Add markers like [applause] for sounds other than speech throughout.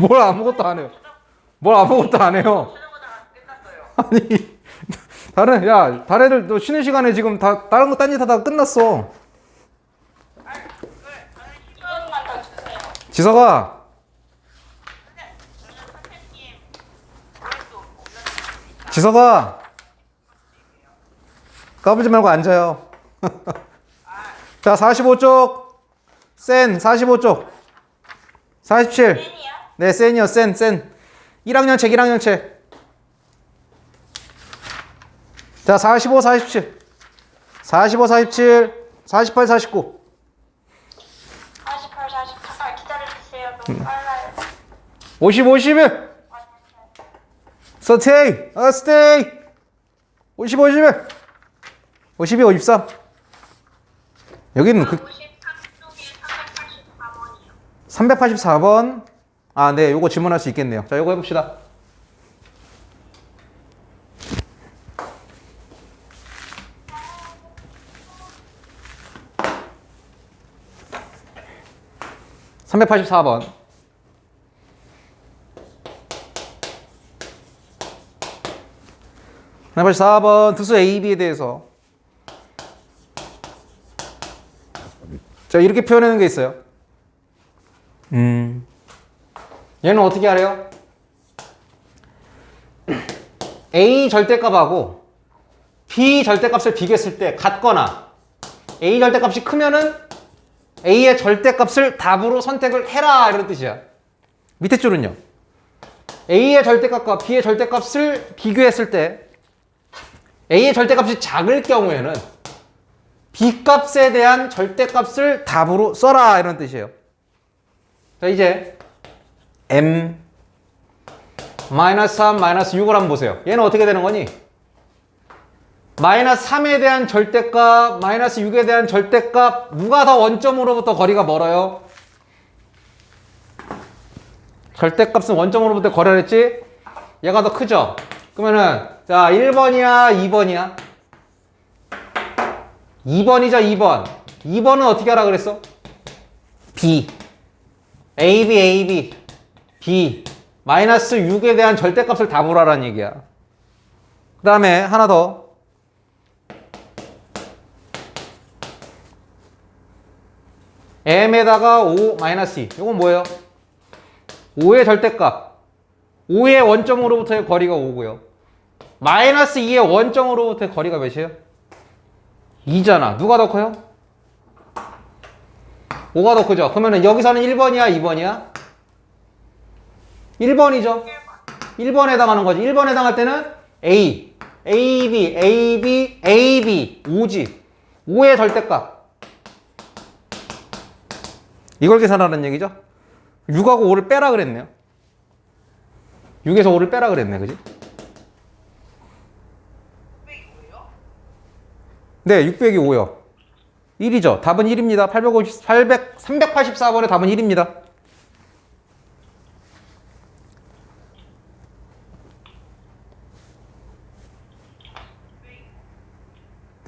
뭘 아무것도 안 해요. 뭘 아무것도 안 해요. 아니 다른 야 다른 애들 너 쉬는 시간에 지금 다 다른 거 딴짓 하다가 끝났어. 올려주셨습니다. 지석아 까불지 말고 앉아요. [laughs] 자 45쪽 센 45쪽 47 팬이야? 네 센이요 센 센. 1학년 책 1학년 책 자 45 47 45 47 48 49 48, 48. 기다려주세요. 너무 빨라요. 50 51 스테이 아 스테이 50 51 52 53 여기는 그 53쪽에 384번이요. 384번 아 네 요거 질문할 수 있겠네요. 자 요거 해봅시다. (384번) (384번) 두수 A, B에 대해서. 자 이렇게 표현하는 게 있어요. 음. 얘는 어떻게 하래요? A 절대값하고 B 절대값을 비교했을 때 같거나 A 절대값이 크면은 A의 절대값을 답으로 선택을 해라 이런 뜻이야. 밑에 줄은요. A의 절대값과 B의 절대값을 비교했을 때 A의 절대값이 작을 경우에는 B 값에 대한 절대값을 답으로 써라 이런 뜻이에요. 자 이제 m 마이너스 3 마이너스 6을 한번 보세요. 얘는 어떻게 되는 거니? 마이너스 3에 대한 절대값, 마이너스 6에 대한 절대값 누가 더 원점으로부터 거리가 멀어요? 절대값은 원점으로부터 거리가 했지? 얘가 더 크죠? 그러면은 자 1번이야 2번이야? 2번이죠 2번 2번은 어떻게 하라 그랬어? B A, B, A, B, B 마이너스 6에 대한 절대값을 다 보라라는 얘기야. 그 다음에 하나 더. m에다가 5 마이너스 2. 이건 뭐예요? 5의 절대값. 5의 원점으로부터의 거리가 5고요. 마이너스 2의 원점으로부터의 거리가 몇이에요? 2잖아. 누가 더 커요? 5가 더 크죠? 그러면 여기서는 1번이야, 2번이야? 1번이죠? 1번에 해당하는 거지. 1번에 해당할 때는 A, A, B, A, B, A, B, 5지. 5의 절대값. 이걸 계산하는 얘기죠? 6하고 5를 빼라 그랬네요. 6에서 5를 빼라 그랬네, 그지? 네, 600이 5요. 1이죠. 답은 1입니다. 850, 800, 384번의 답은 1입니다.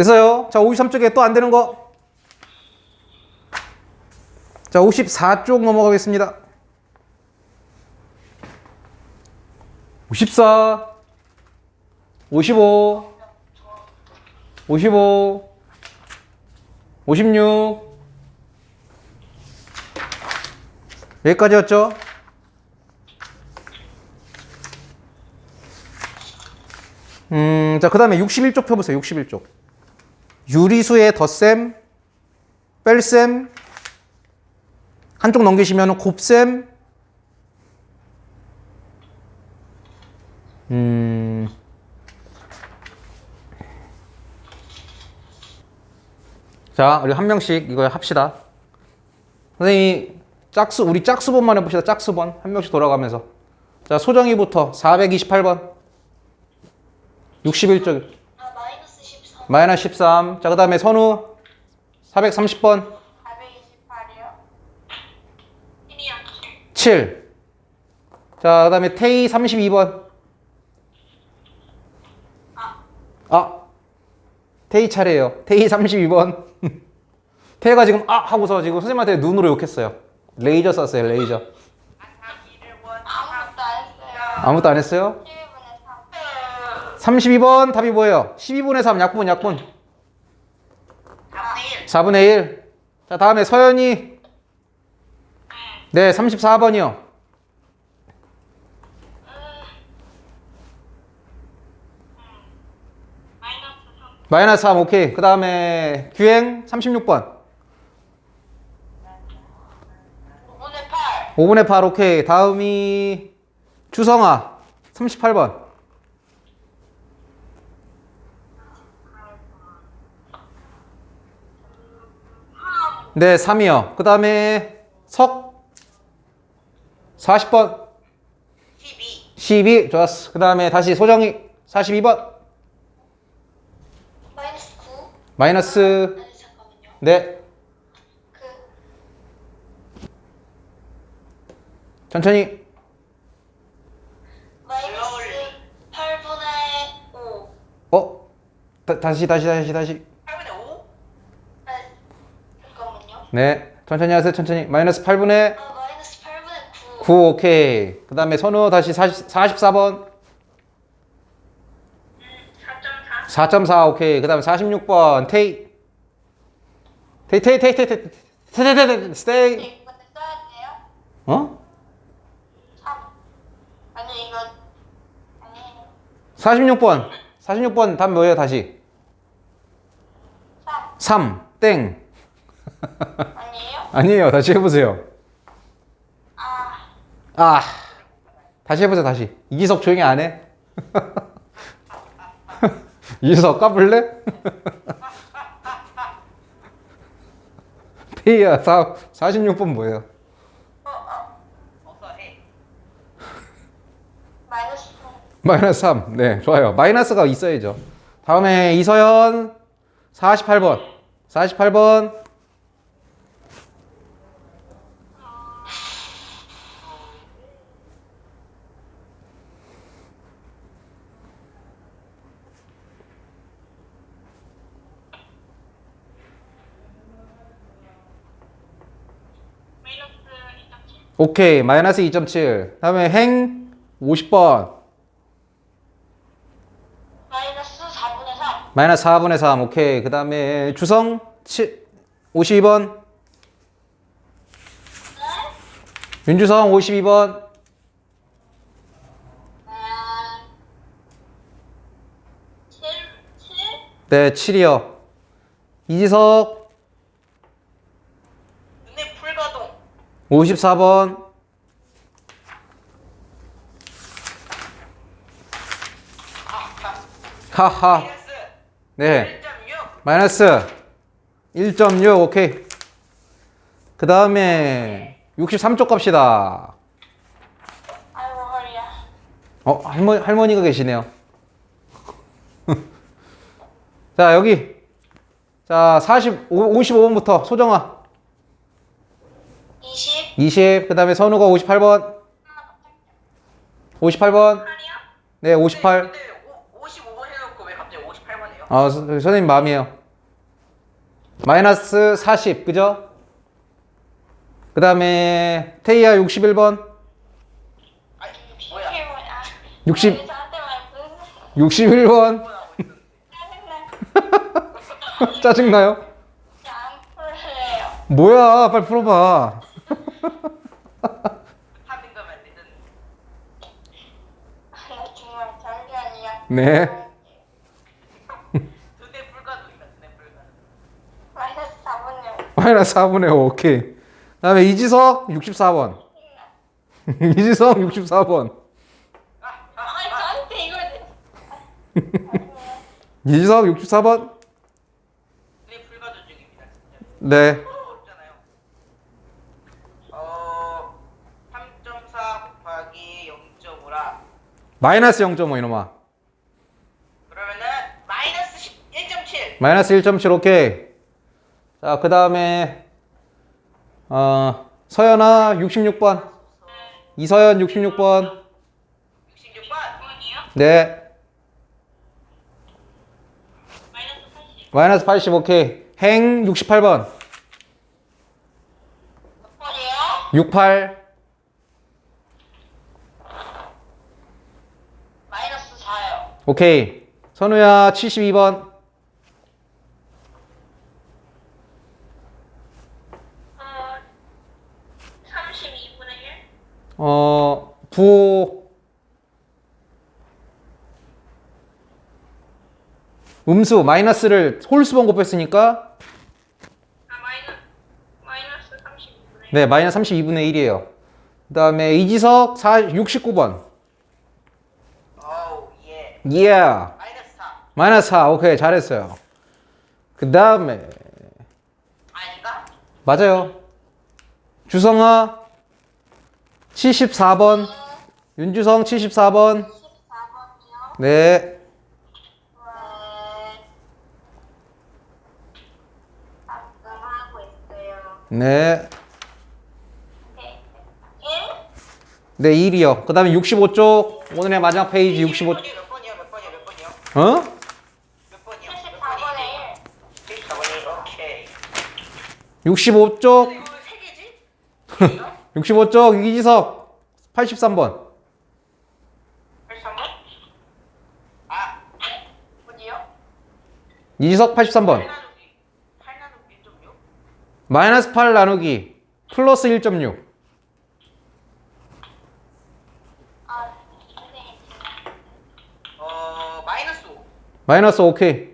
됐어요. 자, 53쪽에 또 안 되는 거. 자, 54쪽 넘어가겠습니다. 54, 55, 55, 56 여기까지였죠? 음, 자, 그 다음에 61쪽 펴보세요. 61쪽. 유리수의 덧셈, 뺄셈, 한쪽 넘기시면 곱셈, 음, 자, 우리 한 명씩 이거 합시다. 선생님이 짝수, 우리 짝수번만 해봅시다. 짝수번. 한 명씩 돌아가면서. 자, 소정이부터 428번. 61쪽. 아, 마이너스 13. 마이너스 13. 자, 그 다음에 선우 430번. 428이요. 1이요. 7. 자, 그 다음에 태희 32번. 아. 태희 차례예요. 태희 32번. 태희가 지금 아 하고서 지금 선생님한테 눈으로 욕했어요. 레이저 썼어요, 레이저. 아기를 원. 아무것도 안 했어요? 11분의 3. 32번 답이 뭐예요? 12분의 3 약분 약분 4분의 1. 4분의 1. 자, 다음에 서연이. 네, 34번이요. 마이너스 3. 마이너스 3, 오케이. 그 다음에 규행 36번. 5분의 8. 5분의 8, 오케이. 다음이 주성아 38번. 네, 3이요. 그 다음에 석 40번. 12. 12 좋았어. 그 다음에 다시 소정이 42번 마이너스 9. 마이너스 아니, 잠깐만요. 네 그, 천천히 마이너스 8분의 5. 어 다, 다시 다시 다시 다시 8분의 5? 아, 잠깐만요. 네 천천히 하세요 천천히 마이너스 8분의 아, 마이너스 8분의 9. 9 오케이 그 다음에 선우 다시 40, 44번 4.4. 4.4 오케이 그 다음에 46번 테이 테이 테이 테이 테이 테이 테이 테이 테이 스테이 이거 써야 돼요? 어? 3. 아니, 이거. 아니, 46번 46번 답 뭐예요 다시 3. 3 땡 아니에요? 아니에요 다시 해보세요 아, 아 다시 해보자 다시 이기석 조용히 안 해? [laughs] 이기석 까불래? [laughs] 페이야 4, 46번 뭐예요? 어서 해. 마이너스 3. 마이너스 3. 네, 좋아요. 마이너스가 있어야죠. 다음에 이서연 48번. 48번. 마이너스 2.7. 오케이. 마이너스 2.7. 다음에 행 50번. 마이너스 4분의 3. 마이너스 4분의 3. 오케이. 그 다음에 주성 7, 52번. 윤주성 52번. 아, 7, 7? 네, 7이요. 이지석 눈의 불가동. 54번. 하하. 네. 1.6. 마이너스 1.6 오케이 그 다음에 63쪽 갑시다 아이고, 허리야. 어 할머니, 할머니가 계시네요 [laughs] 자 여기 자 45, 55번부터 소정아 20. 20 그 다음에 선우가 58번 58번 8이요? 네 58. 근데 오, 55번 해놓고 왜 갑자기 58번이에요? 아 서- 선생님 마음이에요 마이너스 40 그죠? 그 다음에 테이아 61번 아니 뭐야? 60. 저한테 말씀. 61번 짜증나. [laughs] 짜증나요? 진짜 안 풀래요. 뭐야 빨리 풀어봐 하는 거면 되든 나 정말 잠시만요. 네? 두대 불가동이다 두대 불가동 마이너스 4분의 5. 마이너스 4분의 5 오케이. 그 다음에 이지석 64번. 이지석 64번. 아니, 저한테 이걸. 이지석 64번. 두대 불가동 중입니다 진짜. 네 어렵잖아요 어... 3.4 곱하기 0.5라 마이너스 0.5 이놈아. 그러면은 마이너스 10, 1.7 마이너스 1.7 오케이. 자 그 다음에 어 서연아 66번. 이서연 66번. 66번. 네 마이너스 80. 마이너스 80 오케이. 행 68번. 어디요? 68 오케이. 선우야 72번. 어, 32분의 1? 어, 음수 마이너스를 홀수번 곱했으니까 아, 마이너, 마이너스 32분의 1. 네, 마이너스 32분의 1이에요. 그 다음에 이지석 4, 69번. Yeah. 마이너스 4. 마이너스 4. 오케이. 잘했어요. 그 다음에. 아닌가? 맞아요. 주성아. 74번. 윤주성 74번. 14번이요. 네. 네. 네. 1이요. 그 다음에 65쪽. 오늘의 마지막 페이지 65. 65. 어? 몇 번이요? 74분의 1. 74번이요? 오케이. 65쪽. 근데 이거 세 개지? 65쪽 이지석 83번. 83번? 아, 어디요? 이지석 83번. 8 나누기 8 나누기 1.6? 마이너스 8 나누기 플러스 1.6. 아, 선생님. 어, 마이너스 5. 마이너스 오케이.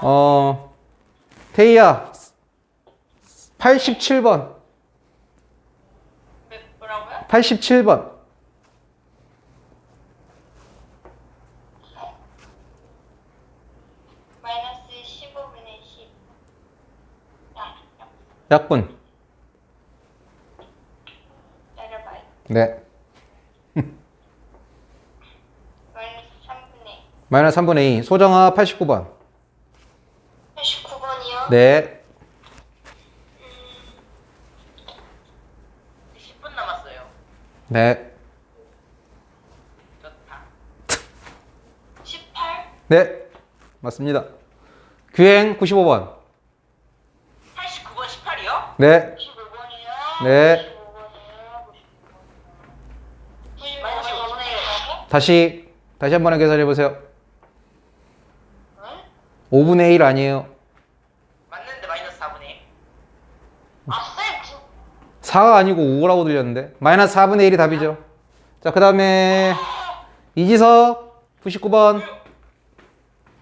어, 테이야 87번. 몇, 뭐라고요? 87번. 마이너스 15분의 10. 야, 야, 약분. 내려봐요. 네. 마이너스 3분의 마이너스 3분의 2. 소정아 89번. 89번이요? 네. 10분 남았어요. 네. 좋다. [laughs] 18? 네. 맞습니다. 규행 95번. 89번 18이요? 네. 95번이요? 네. 95번이요? 마이너스 5분의 1이라고? 다시 다시 한 번에 계산해 보세요. 응? 5분의 1 아니에요. 맞는데 마이너스 4분의 1. 아, 쌤! 4가 아니고 5라고 들렸는데. 마이너스 4분의 1이 답이죠. 자, 그 다음에 이지석 99번.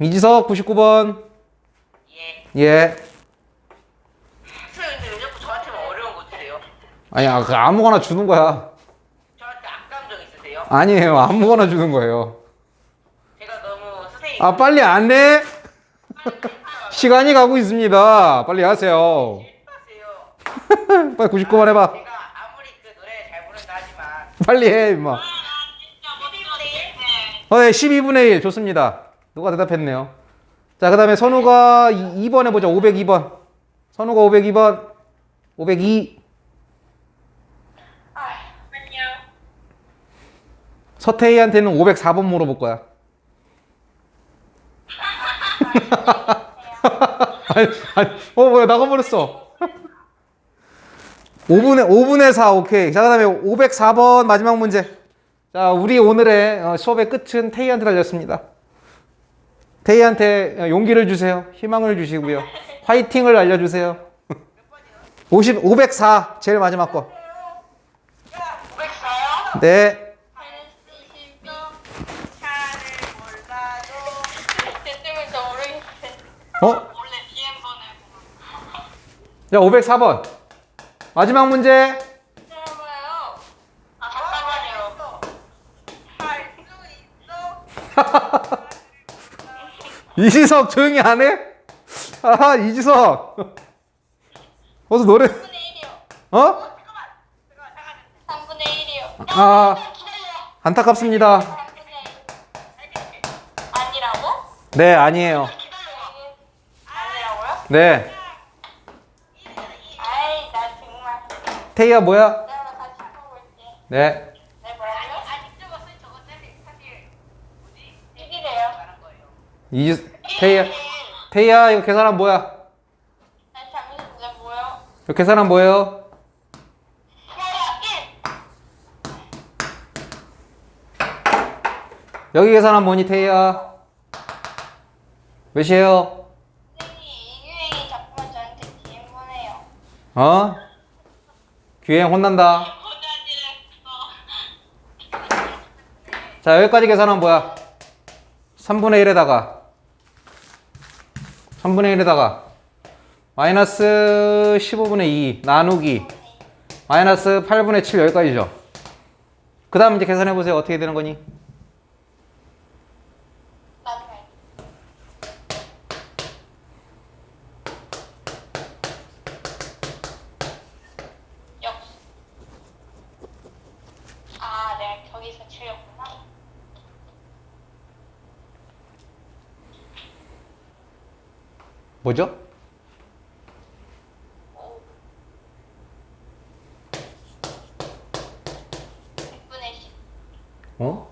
이지석 99번. 예. 예. 선생님 근데 왜 자꾸 저한테만 어려운 거 주세요? 아니야, 그 아무거나 주는 거야. 저한테 악감정 있으세요? 아니에요, 아무거나 주는 거예요. 제가 너무 선생님 아, 빨리 안 내? 시간이 가고 있습니다. 빨리 하세요. [laughs] 빨리 99번 해봐. 제가 아무리 그 노래 잘 부른다 하지만 빨리 해, 임마. 진짜 12분의 1? 네. 어, 네, 12분의 1 좋습니다. 누가 대답했네요. 자, 그 다음에 선우가 2, 번 해보자. 502번. 선우가 502번. 502. 아. 서태희한테는 504번 물어볼 거야. [laughs] 아니, 아니, 어, 뭐야, 나가버렸어. 5분의, 5분의 4, 오케이. 자, 그 다음에 504번 마지막 문제. 자, 우리 오늘의 어, 수업의 끝은 태희한테 달렸습니다. 태희한테 어, 용기를 주세요. 희망을 주시고요. 화이팅을 알려주세요. [laughs] 50, 504, 제일 마지막 거. 504요? 네. 마이너스 20도. 차를 몰라도 대뜸을 저 모르겠어요. 어? 원래 야, 504번. 마지막 문제. 아, 잠깐만요. 할수 있어. 이지석 조용히 안 해? 아, 이지석. 어서 노래. 3분의 1이요. 어? 3분의 1이요. 아, 기다려. 안타깝습니다. 3분의 1. 아니라고? 네, 아니에요. 아니라고요? 네. 아이, 나 정말. 태희야, 뭐야? 내가 보고 올게. 네. 네, 뭐라고요? 아직 적었어요. 저거 사실 사실 뭐지? 1이래요. 말한 거예요. 이지, 태희야. 태희야, 이거 계산하면 뭐야? 뭐요? 이거 계산하면 뭐예요? 뭐야? 1. 여기 계산한 모니테이야. 몇이에요? 선생님 이유행이 자꾸만 저한테 DM 보내요. 어? 귀행 혼난다. 자, 여기까지 계산하면 뭐야? 3분의 1에다가 3분의 1에다가 마이너스 15분의 2 나누기 마이너스 8분의 7 여기까지죠. 그 다음 이제 계산해 보세요. 어떻게 되는 거니? 나중에. 역시. 아, 내가 저기서 치렸구나. 뭐죠? 오. 100분의 10. 어?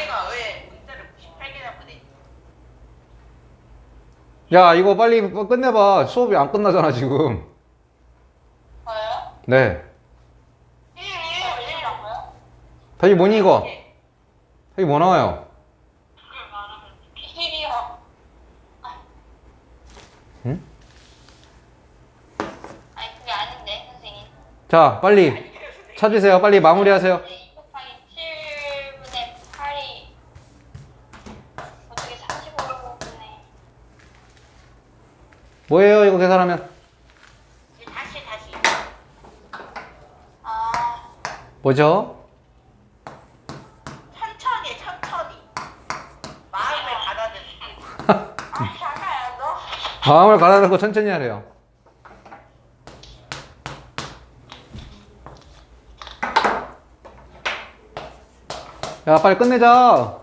얘가 왜 문자를 98개나 보내? 야, 이거 빨리 끝내봐. 수업이 안 끝나잖아, 지금. 뭐예요? 네. 1, 1, 1이라고요? 답이 뭐니, 이거? 답이 뭐 나와요? 1이요. 응? 아니, 그게 아닌데, 선생님. 자, 빨리 찾으세요. 빨리 마무리하세요. 네, 2 곱하기 7분의 8이 어떻게 35분의 뭐예요, 이거 계산하면? 다시 다시. 아, 뭐죠? 천천히 천천히. 마음을 가다듬고. 아, 작아요, 너. 마음을 가다듬고 천천히 하래요. 야, 빨리 끝내자.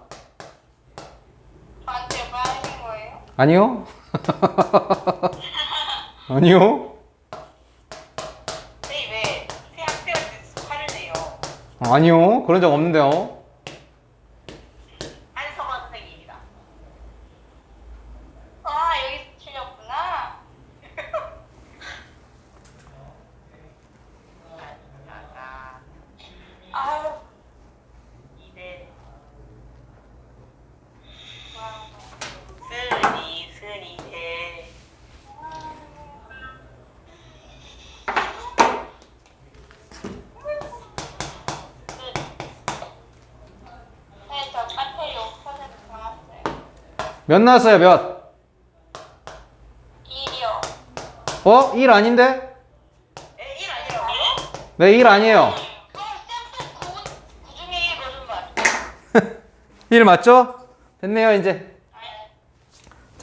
저한테 뭐 하는 거예요? 아니요? [laughs] 아니요? 선생님 왜 학생한테 화를 내요? 아니요? 그런 적 없는데요? 한성원 선생님이다. 아, 여기서 틀렸구나. 나가 아유, 이대 뭐야. 쓰니 쓰니 대. 네, 저 배터리 5% 남았어요. 몇 나왔어요, 몇? 1이요. 어? 1 아닌데? 에, 1 아니라고요? 네, 1 아니에요. 그럼 쌤도 9, 9 중에 1 거짓말. 1 맞죠? 됐네요, 이제.